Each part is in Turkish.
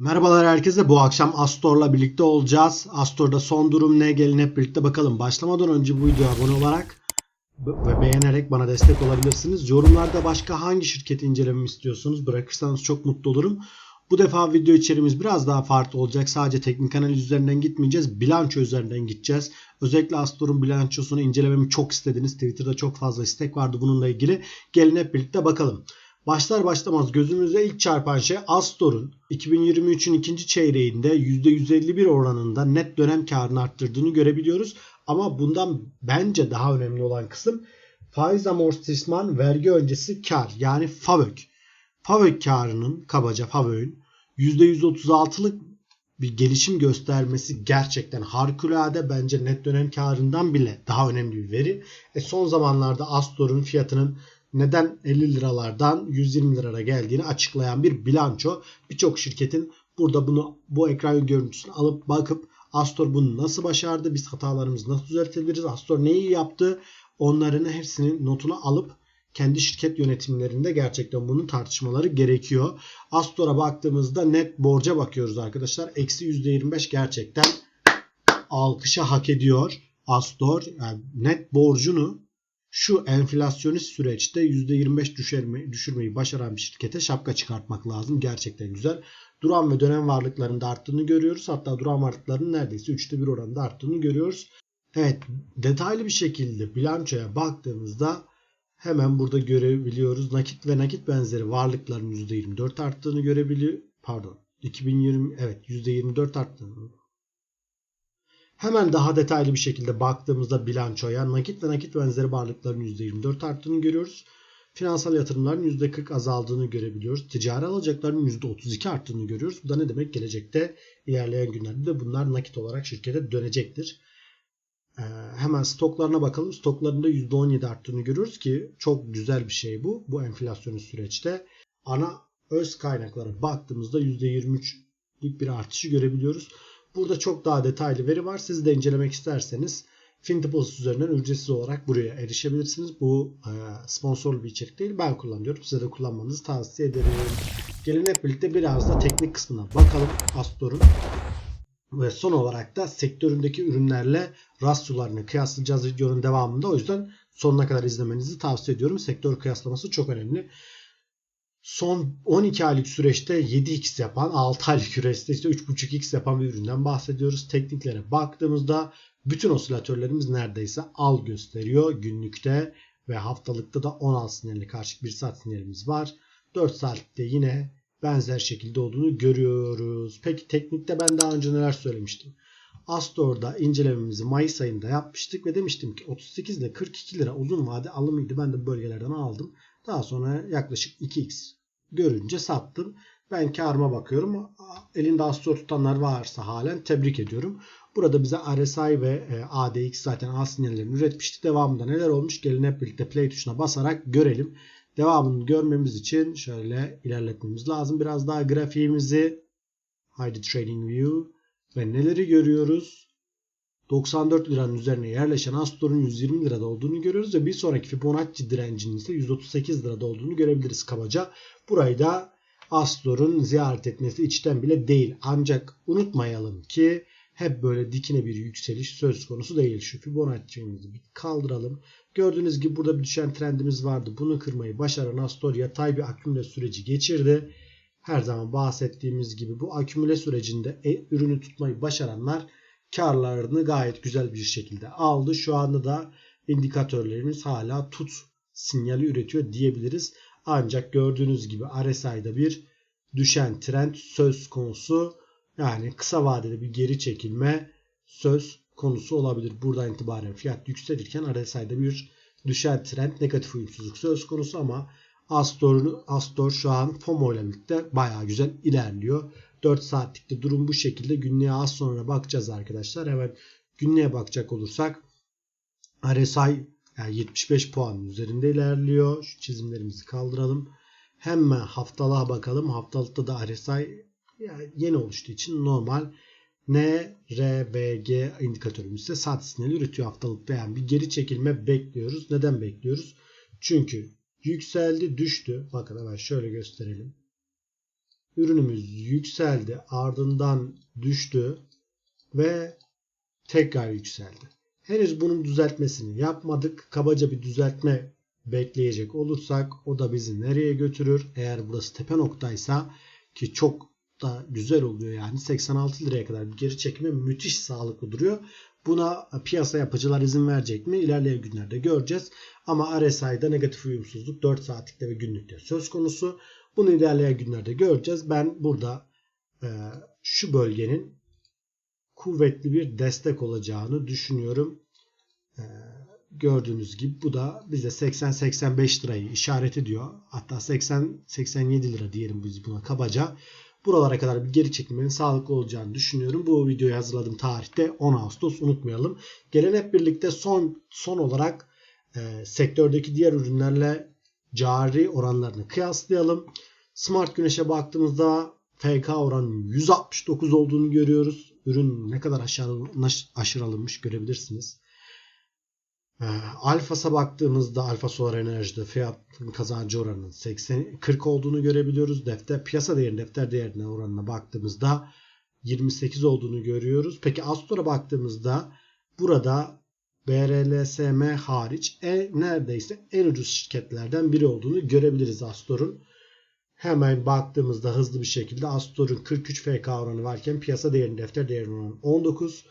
Merhabalar herkese. Bu akşam Astor'la birlikte olacağız. Astor'da son durum ne? Gelin hep birlikte bakalım. Başlamadan önce bu videoya abone olarak ve beğenerek bana destek olabilirsiniz. Yorumlarda başka hangi şirketi incelememi istiyorsunuz bırakırsanız çok mutlu olurum. Bu defa video içeriğimiz biraz daha farklı olacak. Sadece teknik analiz üzerinden gitmeyeceğiz. Bilanço üzerinden gideceğiz. Özellikle Astor'un bilançosunu incelememi çok istediniz. Twitter'da çok fazla istek vardı bununla ilgili. Gelin hep birlikte bakalım. Başlar başlamaz gözümüze ilk çarpan şey Astor'un 2023'ün ikinci çeyreğinde %151 oranında net dönem karını arttırdığını görebiliyoruz. Ama bundan bence daha önemli olan kısım faiz amortisman vergi öncesi kar yani FAVÖK. FAVÖK karının kabaca FAVÖK'ün %136'lık bir gelişim göstermesi gerçekten harikulade. Bence net dönem karından bile daha önemli bir veri. E son zamanlarda Astor'un fiyatının neden 50 liralardan 120 liraya geldiğini açıklayan bir bilanço. Birçok şirketin burada bunu bu ekran görüntüsünü alıp bakıp Astor bunu nasıl başardı? Biz hatalarımızı nasıl düzeltebiliriz? Astor neyi yaptı? Onların hepsinin notunu alıp kendi şirket yönetimlerinde gerçekten bunun tartışmaları gerekiyor. Astor'a baktığımızda net borca bakıyoruz arkadaşlar. Eksi %25 gerçekten alkışa hak ediyor. Astor yani net borcunu şu enflasyonist süreçte %25 düşürmeyi, düşürmeyi başaran bir şirkete şapka çıkartmak lazım. Gerçekten güzel. Duran ve dönem varlıklarında arttığını görüyoruz. Hatta duran varlıklarının neredeyse 3'te 1 oranında arttığını görüyoruz. Evet detaylı bir şekilde bilançoya baktığımızda hemen burada görebiliyoruz. Nakit ve nakit benzeri varlıkların %24 arttığını görebiliyor. Pardon 2020 evet %24 arttığını Hemen daha detaylı bir şekilde baktığımızda bilançoya nakit ve nakit benzeri varlıkların %24 arttığını görüyoruz. Finansal yatırımların %40 azaldığını görebiliyoruz. Ticari alacakların %32 arttığını görüyoruz. Bu da ne demek? Gelecekte ilerleyen günlerde de bunlar nakit olarak şirkete dönecektir. Ee, hemen stoklarına bakalım. Stoklarında %17 arttığını görüyoruz ki çok güzel bir şey bu. Bu enflasyonist süreçte. Ana öz kaynaklara baktığımızda %23'lük bir artışı görebiliyoruz. Burada çok daha detaylı veri var. Siz de incelemek isterseniz Findeposit üzerinden ücretsiz olarak buraya erişebilirsiniz. Bu e, sponsorlu bir içerik değil. Ben kullanıyorum. Size de kullanmanızı tavsiye ederim. Gelin hep birlikte biraz da teknik kısmına bakalım Astor'un. Ve son olarak da sektöründeki ürünlerle rasyolarını kıyaslayacağız videonun devamında. O yüzden sonuna kadar izlemenizi tavsiye ediyorum. Sektör kıyaslaması çok önemli son 12 aylık süreçte 7x yapan 6 aylık süreçte ise 3.5x yapan bir üründen bahsediyoruz. Tekniklere baktığımızda bütün osilatörlerimiz neredeyse al gösteriyor günlükte ve haftalıkta da 16 sinyalini karşı 1 saat sinyalimiz var. 4 saatte yine benzer şekilde olduğunu görüyoruz. Peki teknikte ben daha önce neler söylemiştim? Astor'da incelememizi Mayıs ayında yapmıştık ve demiştim ki 38 ile 42 lira uzun vade alımıydı. Ben de bölgelerden aldım. Daha sonra yaklaşık 2x görünce sattım. Ben karıma bakıyorum. Elinde Astor tutanlar varsa halen tebrik ediyorum. Burada bize RSI ve e, ADX zaten A sinyallerini üretmişti. Devamında neler olmuş? Gelin hep birlikte play tuşuna basarak görelim. Devamını görmemiz için şöyle ilerletmemiz lazım. Biraz daha grafiğimizi Haydi Trading View ve neleri görüyoruz? 94 liranın üzerine yerleşen Astor'un 120 lirada olduğunu görüyoruz ve bir sonraki Fibonacci direncinin ise 138 lirada olduğunu görebiliriz kabaca. Burayı da Astor'un ziyaret etmesi içten bile değil. Ancak unutmayalım ki hep böyle dikine bir yükseliş söz konusu değil. Şu Fibonacci'mizi bir kaldıralım. Gördüğünüz gibi burada bir düşen trendimiz vardı. Bunu kırmayı başaran Astor yatay bir akümüle süreci geçirdi. Her zaman bahsettiğimiz gibi bu akümüle sürecinde e, ürünü tutmayı başaranlar karlarını gayet güzel bir şekilde aldı. Şu anda da indikatörlerimiz hala tut sinyali üretiyor diyebiliriz. Ancak gördüğünüz gibi RSI'da bir düşen trend söz konusu. Yani kısa vadede bir geri çekilme söz konusu olabilir. Buradan itibaren fiyat yükselirken RSI'da bir düşen trend negatif uyumsuzluk söz konusu ama Astor, Astor şu an FOMO ile birlikte bayağı güzel ilerliyor. 4 saatlikte durum bu şekilde. Günlüğe az sonra bakacağız arkadaşlar. Hemen günlüğe bakacak olursak RSI yani 75 puan üzerinde ilerliyor. Şu çizimlerimizi kaldıralım. Hemen haftalığa bakalım. Haftalıkta da RSI yani yeni oluştuğu için normal NRVG indikatörümüz ise saat sinyali üretiyor haftalıkta. Yani bir geri çekilme bekliyoruz. Neden bekliyoruz? Çünkü yükseldi düştü. Bakın hemen şöyle gösterelim. Ürünümüz yükseldi, ardından düştü ve tekrar yükseldi. Henüz bunun düzeltmesini yapmadık. Kabaca bir düzeltme bekleyecek olursak o da bizi nereye götürür? Eğer burası tepe noktaysa ki çok da güzel oluyor yani 86 liraya kadar bir geri çekimi müthiş sağlıklı duruyor. Buna piyasa yapıcılar izin verecek mi? İlerleyen günlerde göreceğiz. Ama RSI'da negatif uyumsuzluk 4 saatlikte ve günlükte söz konusu. Bunu ilerleyen günlerde göreceğiz. Ben burada e, şu bölgenin kuvvetli bir destek olacağını düşünüyorum. E, gördüğünüz gibi bu da bize 80-85 lirayı işaret ediyor. Hatta 80-87 lira diyelim biz buna kabaca. Buralara kadar bir geri çekilmenin sağlıklı olacağını düşünüyorum. Bu videoyu hazırladığım tarihte 10 Ağustos unutmayalım. Gelin hep birlikte son son olarak e, sektördeki diğer ürünlerle cari oranlarını kıyaslayalım. Smart Güneş'e baktığımızda FK oranının 169 olduğunu görüyoruz. Ürün ne kadar aşırı alınmış görebilirsiniz. E, Alfas'a baktığımızda Alfa Solar Enerji'de fiyat kazancı oranının 80 40 olduğunu görebiliyoruz. Defter piyasa değerine, defter değerine oranına baktığımızda 28 olduğunu görüyoruz. Peki Astor'a baktığımızda burada BRLSM hariç en, neredeyse en ucuz şirketlerden biri olduğunu görebiliriz Astor'un. Hemen baktığımızda hızlı bir şekilde Astor'un 43 FK oranı varken piyasa değerinin defter değerinin oranı 19.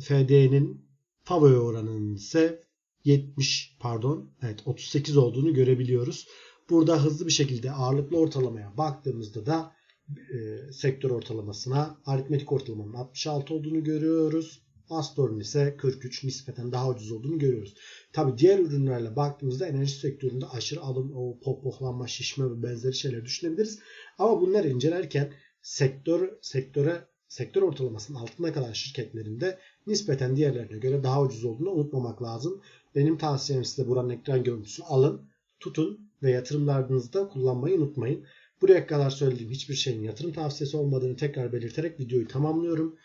FD'nin Favori oranının ise 70 pardon evet 38 olduğunu görebiliyoruz. Burada hızlı bir şekilde ağırlıklı ortalamaya baktığımızda da e, sektör ortalamasına aritmetik ortalamanın 66 olduğunu görüyoruz. Astor'un ise 43 nispeten daha ucuz olduğunu görüyoruz. Tabi diğer ürünlerle baktığımızda enerji sektöründe aşırı alım, o pohpohlanma, şişme ve benzeri şeyler düşünebiliriz. Ama bunları incelerken sektör sektöre sektör ortalamasının altında kalan şirketlerinde nispeten diğerlerine göre daha ucuz olduğunu unutmamak lazım. Benim tavsiyem size buranın ekran görüntüsü alın, tutun ve yatırımlarınızda kullanmayı unutmayın. Buraya kadar söylediğim hiçbir şeyin yatırım tavsiyesi olmadığını tekrar belirterek videoyu tamamlıyorum.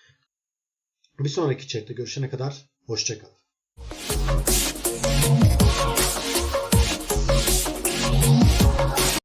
Bir sonraki içerikte görüşene kadar hoşçakalın.